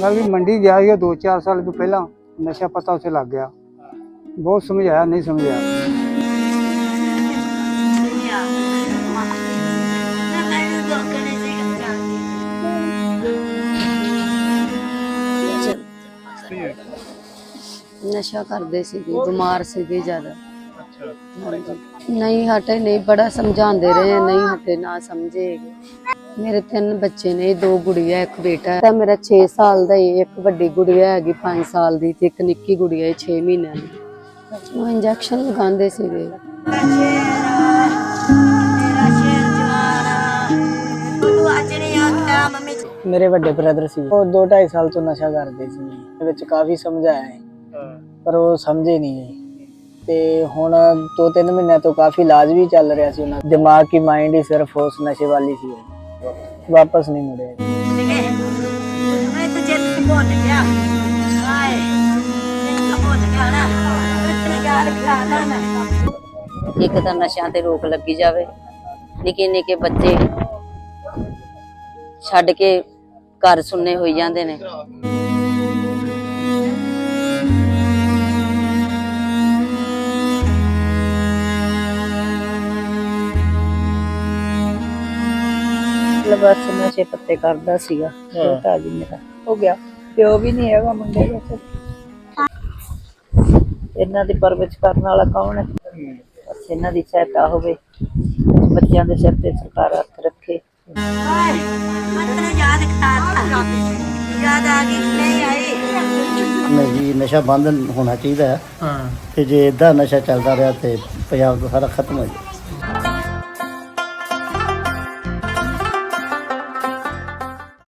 ਗੱਲ ਵੀ ਮੰਡੀ ਗਿਆ ਸੀਗਾ 2-4 ਸਾਲ ਤੋਂ ਪਹਿਲਾਂ, ਨਸ਼ਾ ਪਤਾ ਉੱਥੇ ਲੱਗ ਗਿਆ। ਬਹੁਤ ਸਮਝਾਇਆ, ਨਹੀਂ ਸਮਝਿਆ ਨਸ਼ਾ ਕਰਦੇ ਸੀਗੇ, ਬਿਮਾਰ ਸੀਗੇ ਜ਼ਿਆਦਾ। ਨਹੀਂ ਹਟੇ ਨਹੀਂ ਬੜਾ ਸਮਝਾਉਂਦੇ ਰਹੇ ਨਹੀਂ ਹਟੇ ਨਾ ਸਮਝੇ ਮੇਰੇ ਤਿੰਨ ਬੱਚੇ ਨੇ ਦੋ ਗੁੜੀਆ ਇੱਕ ਬੇਟਾ। ਤਾਂ ਮੇਰਾ 6 ਸਾਲ ਦਾ ਹੀ ਇੱਕ ਵੱਡੀ ਗੁੜੀਆ ਹੈਗੀ 5 ਸਾਲ ਦੀ ਤੇ ਇੱਕ ਨਿੱਕੀ ਗੁੜੀਆ ਹੈ 6 ਮਹੀਨਿਆਂ ਦੀ। ਉਹ ਇੰਜੈਕਸ਼ਨ ਲਗਾਉਂਦੇ ਸੀਗੇ। ਮੇਰੇ ਵੱਡੇ ਬ੍ਰਦਰ ਸੀ। ਉਹ 2 2.5 ਸਾਲ ਤੋਂ ਨਸ਼ਾ ਕਰਦੇ ਸੀ। ਵਿੱਚ ਕਾਫੀ ਸਮਝਾਇਆ ਪਰ ਉਹ ਸਮਝੇ ਨਹੀਂ ਤੇ ਹੁਣ 2-3 ਮਹੀਨਿਆਂ ਤੋਂ ਕਾਫੀ ਇਲਾਜ ਵੀ ਚੱਲ ਰਿਹਾ ਸੀ ਉਹਨਾਂ ਦਾ। ਦਿਮਾਗ ਕੀ ਮਾਈਂਡ ਹੀ ਸਿਰਫ ਉਸ ਨਸ਼ੇ ਵਾਲੀ ਸੀ ਵਾਪਸ ਨਹੀਂ ਮੁੜਿਆ ਇੱਕ ਤਾਂ ਨਸ਼ਿਆਂ ਤੇ ਰੋਕ ਲੱਗੀ ਜਾਵੇ। ਨਿੱਕੇ ਨਿੱਕੇ ਬੱਚੇ ਛੱਡ ਕੇ ਘਰ ਸੁੰਨੇ ਹੋਈ ਜਾਂਦੇ ਨੇ। ਬਸ ਨਸ਼ੇ ਪੱਤੇ ਕਰਦਾ ਸੀਗਾ ਛੋਟਾ ਜੀ ਮੇਰਾ ਹੋ ਗਿਆ। ਪਿਓ ਵੀ ਨਹੀਂ ਹੈਗਾ ਮੁੰਡੇ ਦਾ ਇਹਨਾਂ ਦੀ ਪਰਵਿਸ਼ ਕਰਨ ਵਾਲਾ ਕੌਣ ਹੈ? ਬਸ ਇਹਨਾਂ ਦੀ ਸਹਾਇਤਾ ਹੋਵੇ। ਬੱਚਿਆਂ ਦੇ ਸਿਰ ਤੇ ਸਰਕਾਰ ਹੱਥ ਰੱਖੇ। ਨਹੀਂ ਜੀ ਨਸ਼ਾ ਬੰਦ ਹੋਣਾ ਚਾਹੀਦਾ ਹੈ। ਹਾਂ। ਤੇ ਜੇ ਇਦਾਂ ਨਸ਼ਾ ਚੱਲਦਾ ਰਿਹਾ ਤੇ ਪੰਜਾਬ ਤੋਂ ਸਾਰਾ ਖਤਮ ਹੋ ਜਾਏ